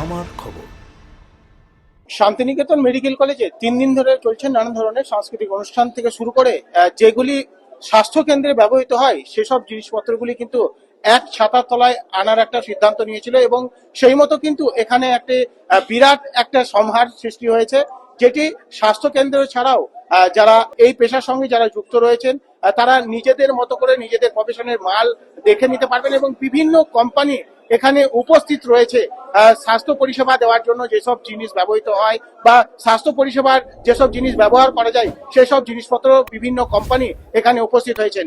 আমার খবর। শান্তিনিকেতন মেডিকেল কলেজে তিন দিন ধরে চলছে নানা ধরনের সাংস্কৃতিক অনুষ্ঠান থেকে শুরু করে যেগুলি স্বাস্থ্য কেন্দ্রে ব্যবহৃত হয়, সেসব জিনিসপত্রগুলি কিন্তু এক ছাতার তলায় আনার একটা সিদ্ধান্ত নিয়েছিল এবং সেই মতো কিন্তু এখানে একটি বিরাট একটা সম্হার সৃষ্টি হয়েছে, যেটি স্বাস্থ্য কেন্দ্র ছাড়াও যারা এই পেশার সঙ্গে যারা যুক্ত রয়েছেন তারা নিজেদের মতো করে নিজেদের প্রফেশনের মাল দেখে নিতে পারবেন এবং বিভিন্ন কোম্পানি এখানে উপস্থিত রয়েছে স্বাস্থ্য পরিষেবা দেওয়ার জন্য যেসব জিনিস ব্যবহৃত হয় বা স্বাস্থ্য পরিষেবার যেসব জিনিস ব্যবহার করা যায়, সেসব জিনিসপত্র বিভিন্ন কোম্পানি এখানে উপস্থিত হয়েছেন।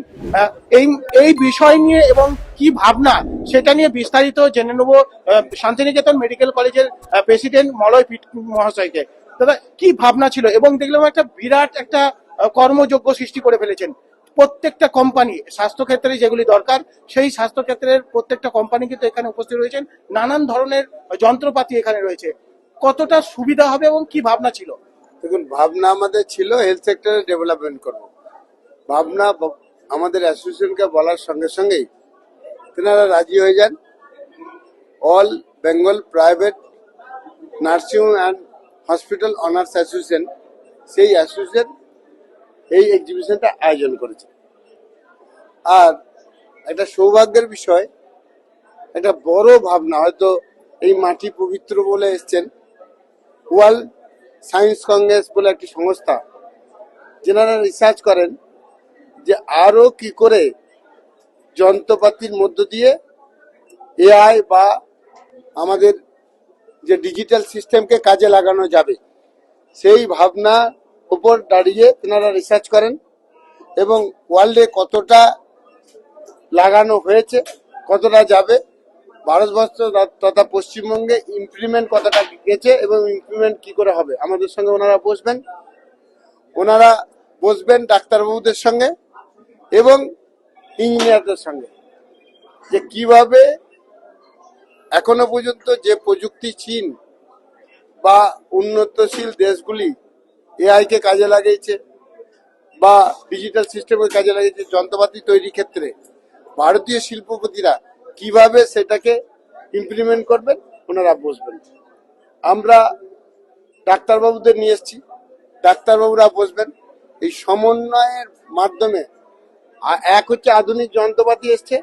এই এই বিষয় নিয়ে এবং কি ভাবনা, সেটা নিয়ে বিস্তারিত জেনে নেব শান্তিনিকেতন মেডিকেল কলেজের প্রেসিডেন্ট মলয় মহাশয়কে। দাদা, কি ভাবনা ছিল? এবং দেখলাম একটা বিরাট একটা কর্মযোগ্য সৃষ্টি করে ফেলেছেন। প্রত্যেকটা কোম্পানি স্বাস্থ্যক্ষেত্রে যেগুলি দরকার, সেই স্বাস্থ্যক্ষেত্রের প্রত্যেকটা কোম্পানি কিন্তু এখানে উপস্থিত রয়েছেন। নানান ধরনের যন্ত্রপাতি এখানে রয়েছে। কতটা সুবিধা হবে এবং কি ভাবনা ছিল? দেখুন, ভাবনা আমাদের ছিল হেলথ সেক্টরে ডেভেলপমেন্ট করব। ভাবনা আমাদের অ্যাসোসিয়েশনকে বলার সঙ্গে সঙ্গেই তেনারা রাজি হয়ে যান। All Bengal private nursing and hospital owners association সেই অ্যাসোসিয়েশন এই এক্সিবিশনটা আয়োজন করেছে। আর একটা সৌভাগ্যের বিষয়, একটা বড় ভাবনা, হয়তো এই মাটি পবিত্র বলে এসছেন ওয়ার্ল্ড সায়েন্স কংগ্রেস বলে একটি সংস্থা। যেনারা রিসার্চ করেন যে আরও কি করে যন্ত্রপাতির মধ্য দিয়ে এআই বা আমাদের যে ডিজিটাল সিস্টেমকে কাজে লাগানো যাবে, সেই ভাবনা উপর দাঁড়িয়ে তেনারা রিসার্চ করেন এবং ওয়ার্ল্ডে কতটা লাগানো হয়েছে, কতটা যাবে, ভারতবর্ষ তথা পশ্চিমবঙ্গে ইমপ্লিমেন্ট কতটা গেছে এবং ইমপ্লিমেন্ট কি করে হবে, আমাদের সঙ্গে ওনারা বসবেন। ওনারা বসবেন ডাক্তারবাবুদের সঙ্গে এবং ইঞ্জিনিয়ারদের সঙ্গে যে কীভাবে এখনও পর্যন্ত যে প্রযুক্তি চীন বা উন্নতশীল দেশগুলি এআই কে কাজে লাগিয়েছে বা ডিজিটাল সিস্টেমে কাজে লাগিয়েছে যন্ত্রপাতি তৈরির ক্ষেত্রে ভারতীয় শিল্পপতিরা কীভাবে সেটাকে ইমপ্লিমেন্ট করবেন, ওনারা বসবেন আমরা ডাক্তারবাবুদের নিয়ে এসেছি, ডাক্তারবাবুরা বসবেন এই সমন্বয়ের মাধ্যমে এক হচ্ছে আধুনিক যন্ত্রপাতি এসছে,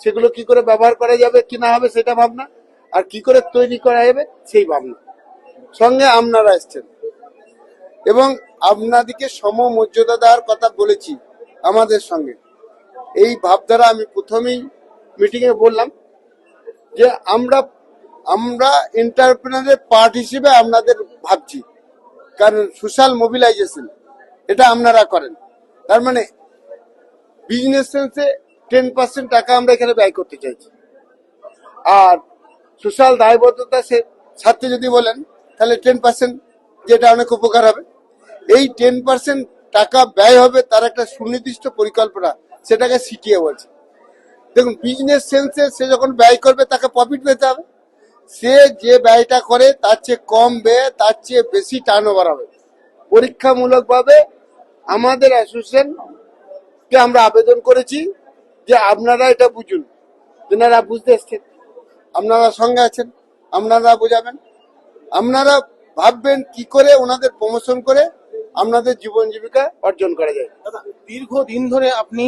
সেগুলো কি করে ব্যবহার করা যাবে, কি না হবে সেটা ভাবনা, আর কি করে তৈরি করা যাবে সেই ভাবনা। সঙ্গে আপনারা এসছেন। এবং আপনাদিকে সমমর্যাদা দেওয়ার কথা বলেছি আমাদের সঙ্গে। এই ভাবধারা আমি প্রথমেই মিটিং এ বললাম যে আমরা আমরা এন্টারপ্রেনারের পার্ট হিসেবে আপনাদের ভাবছি। কারণ সোশ্যাল মোবিলাইজেশন এটা আপনারা করেন। তার মানে বিজনেস সেন্সে টেন পার্সেন্ট টাকা আমরা এখানে ব্যয় করতে চাইছি। আর সোশ্যাল দায়বদ্ধতা সে সাথে যদি বলেন, তাহলে টেন পার্সেন্ট যেটা অনেক উপকার হবে। এই টেন পার্সেন্ট টাকা ব্যয় হবে তার একটা সুনির্দিষ্ট পরিকল্পনা, সেটাকে সিটিএ বলছে। দেখুন বিজনেস সেন্সে সে যখন ব্যয় করবে, তাকে প্রফিট পেতে হবে। সে যে ব্যয়টা করে, তার চেয়ে কম ব্যয়, তার চেয়ে বেশি টার্ন ওভার হবে। পরীক্ষামূলকভাবে আমাদের অ্যাসোসিয়েশন কে আমরা আবেদন করেছি যে আপনারা এটা বুঝুন। যেনারা বুঝতে এসছেন, আপনারা সঙ্গে আছেন, আপনারা বোঝাবেন। আপনারা ভাববেন কি করে ওনাদের প্রমোশন করে আপনাদের জীবন জীবিকা অর্জন করা যায়। দীর্ঘদিন ধরে আপনি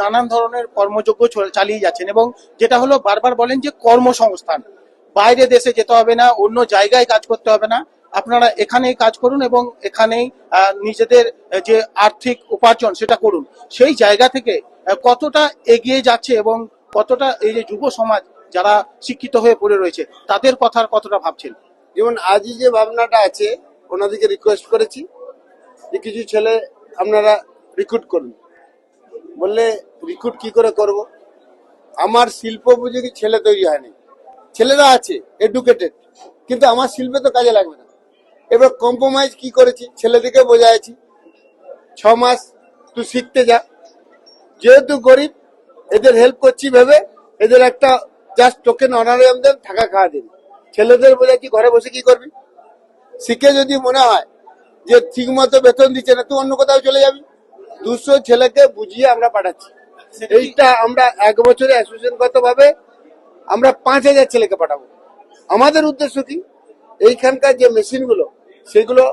নানান ধরনের কর্মযোগ্য চালিয়ে যাচ্ছেন এবং যেটা হলো বারবার বলেন যে কর্মসংস্থান। বাইরে দেশে যেতে হবে না অন্য জায়গায় কাজ করতে হবে না। আপনারা এখানেই কাজ করুন এবং এখানেই নিজেদের যে আর্থিক উপার্জন সেটা করুন। সেই জায়গা থেকে কতটা এগিয়ে যাচ্ছে এবং কতটা এই যে যুব সমাজ যারা শিক্ষিত হয়ে পড়ে রয়েছে তাদের কথার কতটা ভাবছেন? যেমন আজই যে ভাবনাটা আছে ওনাদেরকে রিকোয়েস্ট করেছি। যে কিছু ছেলে আপনারা রিক্রুট করুন। বললে রিক্রুট কি করে করব? আমার শিল্প উপযোগী ছেলে তৈরি হয়নি। ছেলেরা আছে এডুকেটেড কিন্তু আমার শিল্পে তো কাজে লাগবে না। এবার কম্প্রোমাইজ কি করেছি, ছেলেদেরকে বোঝাইছি ছ মাস তুই শিখতে যা। যেহেতু গরিব, এদের হেল্প করছি ভেবে, এদের একটা জাস্ট টোকেন অনারিয়াম দেন, থাকা খাওয়া দিন। ছেলেদের বোঝাচ্ছি, ঘরে বসে কি করবি? শিখে যদি মনে হয় যে ঠিক মতো বেতন দিচ্ছে না তুই অন্য কোথাও চলে যাবি? দুশো ছেলেকে বুঝিয়ে আমরা পাঠাচ্ছি। এইটা আমরা এক বছরে অ্যাসোসিয়েশনগত ভাবে আমরা পাঁচ হাজার ছেলেকে পাঠাবো। আমাদের উদ্দেশ্য কি? এইখানকার যে মেশিনগুলো সেগুলো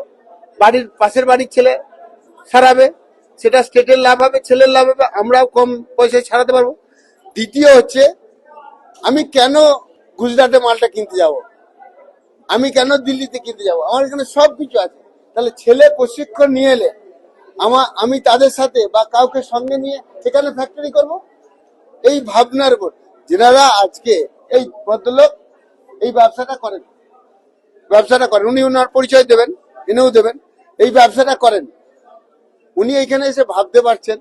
বাড়ির পাশের বাড়ির ছেলে সারাবে সেটা স্টেটের লাভ হবে ছেলের লাভ হবে আমরাও কম পয়সায় ছাড়াতে পারব। দ্বিতীয় হচ্ছে আমি কেন গুজরাটে মালটা কিনতে যাব? আমি কেন দিল্লিতে কিনতে যাব? আমার এখানে সব কিছু আছে। তাহলে ছেলে প্রশিক্ষণ নিয়ে এলে আমার, আমি তাদের সাথে বা কাউকে সঙ্গে নিয়ে সেখানে ফ্যাক্টরি করব? এই ভাবনার উপর। যেনারা আজকে এই ভদ্রলোক এই ব্যবসাটা করেন। ব্যবসাটা করেন। উনি ওনার পরিচয় দেবেন এনেও দেবেন। এই ব্যবসাটা করেন। উনি এখানে এসে ভাবতে পারছেন,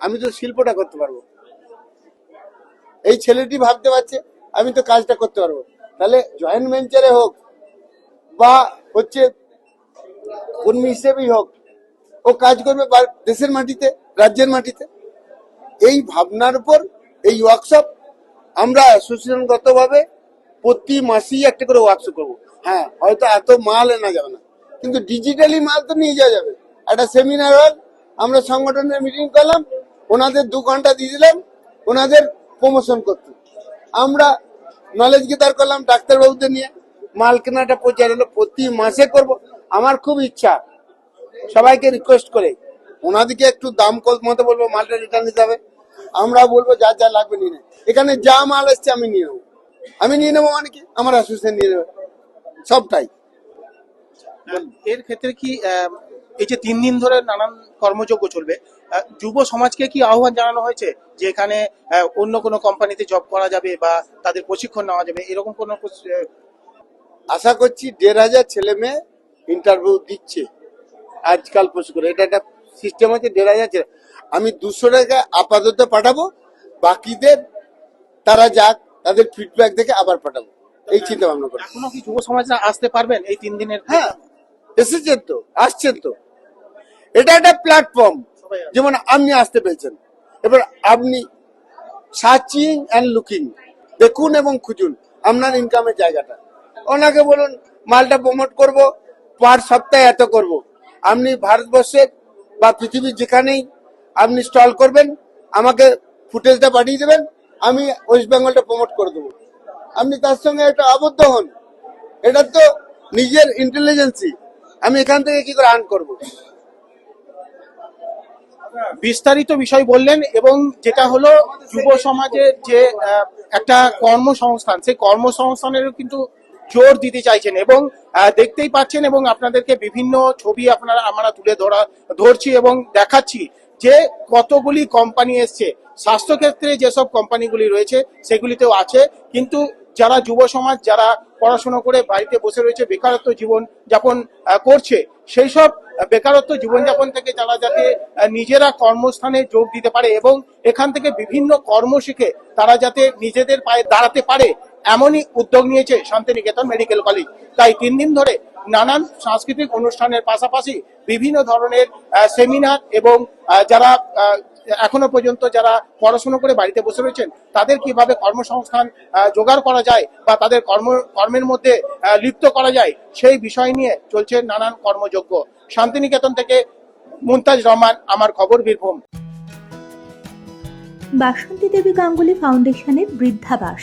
আমি তো শিল্পটা করতে পারব। এই ছেলেটি ভাবতে পারছে, আমি তো কাজটা করতে পারব। তাহলে জয়েন্ট ভেঞ্চারে হোক বা হচ্ছে কর্মী হিসেবেই হোক, ও কাজ করবে দেশের মাটিতে, রাজ্যের মাটিতে। এই ভাবনার উপর, এই ওয়ার্কশপ আমরা অ্যাসোসিয়েশনগত ভাবে প্রতি মাসেই একটা করে ওয়ার্কশপ করব। হ্যাঁ হয়তো এত মাল এনা যাবে না। কিন্তু ডিজিটালি মাল তো নিয়ে যাওয়া যাবে। একটা সেমিনার হল, আমরা সংগঠনের মিটিং করলাম, ওনাদের দু ঘণ্টা দিয়ে দিলাম, ওনাদের প্রমোশন করতে। আমরা নলেজ গেদার করলাম ডাক্তারবাবুদের নিয়ে, মাল কেনাটা প্রচার হলো, প্রতি মাসে করব। আমার খুব ইচ্ছা। সবাইকে রিকোয়েস্ট করে। ওনাদিকে একটু দাম মতো বলব মালটা রিটার্ন দিতে হবে। আমরা বলব যা যা লাগবে নিয়ে। এখানে যা মাল এসছে আমি নিয়ে নেব। আমি নিয়ে নেব মানে কি? আমার অ্যাসোসিয়েশন নিয়ে নেবে। সবটাই। এর ক্ষেত্রে কি এই যে তিন দিন ধরে নানান কর্মযজ্ঞ চলবে যুব সমাজকে কি আহ্বান জানানো হয়েছে যে এখানে অন্য কোনো কোম্পানিতে জব করা যাবে বা তাদের প্রশিক্ষণ নেওয়া যাবে? এরকম কোনো আশা করছি দেড় হাজার ছেলে মেয়ে ইন্টারভিউ দিচ্ছে। আজকাল পশু করে। এটা একটা সিস্টেম আছে দেড় যাচ্ছে আমি দুশো টাকা আপাতত পাঠাবো বাকিদের তারা যাক তাদের ফিডব্যাক দেখে আবার পাঠাবো। এই চিন্তা ভাবনা করে। এখনও কি যুব সমাজরা আসতে পারবেন এই তিন দিনের? হ্যাঁ এসেছেন তো আসছেন তো। এটা একটা প্ল্যাটফর্ম যেমন আপনি আসতে পেরেছেন। এবার আপনি সার্চিং অ্যান্ড লুকিং দেখুন এবং খুঁজুন। আপনার ইনকামের জায়গাটা। ওনাকে বলুন মালটা প্রমোট করব পার সপ্তাহে এত করব। আপনি ভারতবর্ষের বা পৃথিবীর যেখানেই আপনি স্টল করবেন, আমাকে ফুটেজটা পাঠিয়ে দেবেন, আমি ওয়েস্ট বেঙ্গলটা প্রমোট করে দেবো। আপনি তার সঙ্গে একটা আবদ্ধ হন। এটা তো নিজের ইন্টেলিজেন্সি আমি এখান থেকে কি করে আর্ন করব? বিস্তারিত বিষয় বললেন এবং যেটা হলো যুব সমাজের যে একটা কর্মসংস্থান, সেই কর্মসংস্থানেরও কিন্তু জোর দিতে চাইছেন এবং দেখতেই পাচ্ছেন এবং আপনাদেরকে বিভিন্ন ছবি আপনারা, আমরা তুলে ধরা, ধরছি এবং দেখাচ্ছি যে কতগুলি কোম্পানি এসছে। স্বাস্থ্যক্ষেত্রে যেসব কোম্পানিগুলি রয়েছে, সেগুলিতেও আছে। কিন্তু যারা যুব সমাজ, যারা পড়াশোনা করে বাড়িতে বসে রয়েছে, বেকারত্ব জীবন যাপন করছে সেই সব বেকারত্ব জীবনযাপন থেকে যারা যাতে নিজেরা কর্মস্থানে যোগ দিতে পারে এবং এখান থেকে বিভিন্ন কর্ম শিখে তারা যাতে নিজেদের পায়ে দাঁড়াতে পারে এমনই উদ্যোগ নিয়েছে শান্তিনিকেতন মেডিকেল কলেজ। তাই তিন দিন ধরে নানান সাংস্কৃতিক অনুষ্ঠানের পাশাপাশি বিভিন্ন ধরনের সেমিনার এবং যারা এখনও পর্যন্ত যারা পড়াশোনা করে বাড়িতে বসে রয়েছেন, তাদের কীভাবে কর্মসংস্থান জোগাড় করা যায় বা তাদের কর্ম, কর্মের মধ্যে লিপ্ত করা যায়, সেই বিষয় নিয়ে চলছে নানান কর্মযজ্ঞ। শান্তিনিকেতন থেকে মুমতাজ রহমান, আমার খবর বীরভূম। বাসন্তী দেবী গাঙ্গুলি ফাউন্ডেশনের বৃদ্ধাবাস।